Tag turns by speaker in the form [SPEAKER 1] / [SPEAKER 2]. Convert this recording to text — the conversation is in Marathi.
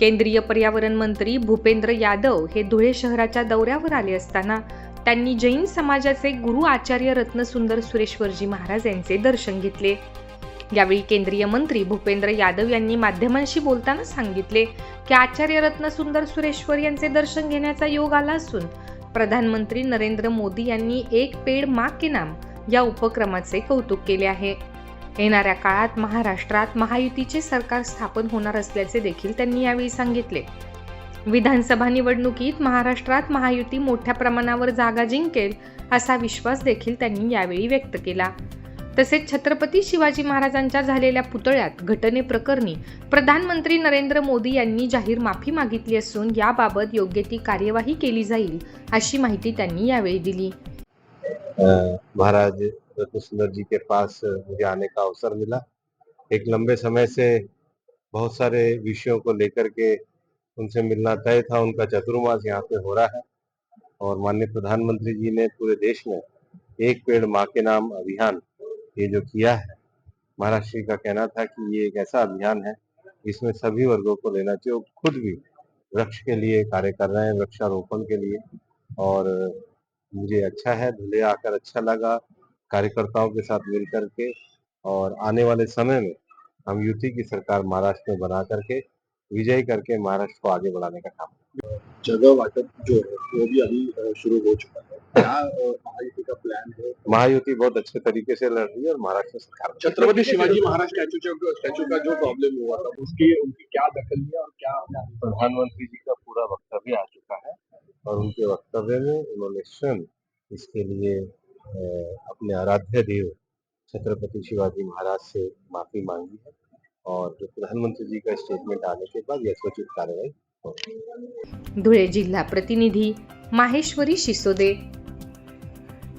[SPEAKER 1] केंद्रीय पर्यावरण मंत्री भूपेंद्र यादव हे धुळे शहराच्या दौऱ्यावर आले असताना त्यांनी जैन समाजाचे गुरु आचार्य रत्नसुंदर सुरेश्वरजी महाराज यांचे दर्शन घेतले. यावेळी केंद्रीय मंत्री भूपेंद्र यादव यांनी माध्यमांशी बोलताना सांगितले की आचार्य रत्नसुंदर सुरेश्वर यांचे दर्शन घेण्याचा योग आला असून प्रधानमंत्री नरेंद्र मोदी यांनी एक पेड मा के नाम या उपक्रमाचे कौतुक केले आहे. येणाऱ्या काळात महाराष्ट्रात महायुतीचे सरकार स्थापन होणार असल्याचे देखील त्यांनी यावेळी सांगितले. विधानसभा निवडणुकीत महाराष्ट्रात महायुती मोठ्या प्रमाणावर जागा जिंकेल असा विश्वास देखील त्यांनी यावेळी व्यक्त केला. तसेच छत्रपती शिवाजी महाराजांच्या झालेल्या पुतळ्यात घटनेप्रकरणी प्रधानमंत्री नरेंद्र मोदी यांनी जाहीर माफी मागितली असून याबाबत योग्य ती कार्यवाही केली जाईल अशी माहिती त्यांनी यावेळी दिली.
[SPEAKER 2] महाराज रत्न सुंदर जी के पास मुझे आने का अवसर मिला। एक लंबे समय से बहुत सारे विषयों को लेकर के उनसे मिलना तय था, उनका चतुर्मास यहाँ पे हो रहा है। और माननीय प्रधानमंत्री जी ने पूरे देश में एक पेड़ माँ के नाम अभियान ये जो किया है महाराष्ट्र का कहना था कि ये एक ऐसा अभियान है, जिसमें सभी वर्गों को लेना चाहिए खुद भी वृक्ष के लिए कार्य कर रहे हैं, वृक्षारोपण के लिए। और, मुझे अच्छा है, धुले आकर अच्छा लगा कार्यकर्ताओं के साथ मिल करके और आने वाले समय में हम यूटी की सरकार महाराष्ट्र में बना करके विजय करके महाराष्ट्र को आगे बढ़ाने का काम
[SPEAKER 3] जगह वाटप जो है वो भी अभी शुरू हो चुका है। महायुति का प्लान है?
[SPEAKER 2] महायुति बहुत अच्छे तरीके से लड़ रही है और महाराष्ट्र सरकार
[SPEAKER 3] छत्रपति शिवाजी महाराज स्टैचू स्टैचू का जो प्रॉब्लम हुआ था उसकी उनकी क्या दखल लिया और क्या
[SPEAKER 2] प्रधानमंत्री जी का पूरा वक्तव्य आ चुका है और उनके वक्तव्य में उन्होंने स्वयं इसके लिए अपने आराध्य देव छत्रपति शिवाजी महाराज से माफी मांगी है और जो प्रधानमंत्री जी का स्टेटमेंट आने के बाद यथोचित कार्रवाई
[SPEAKER 1] धुळे जिल्हा प्रतिनिधी माहेश्वरी शिसोदे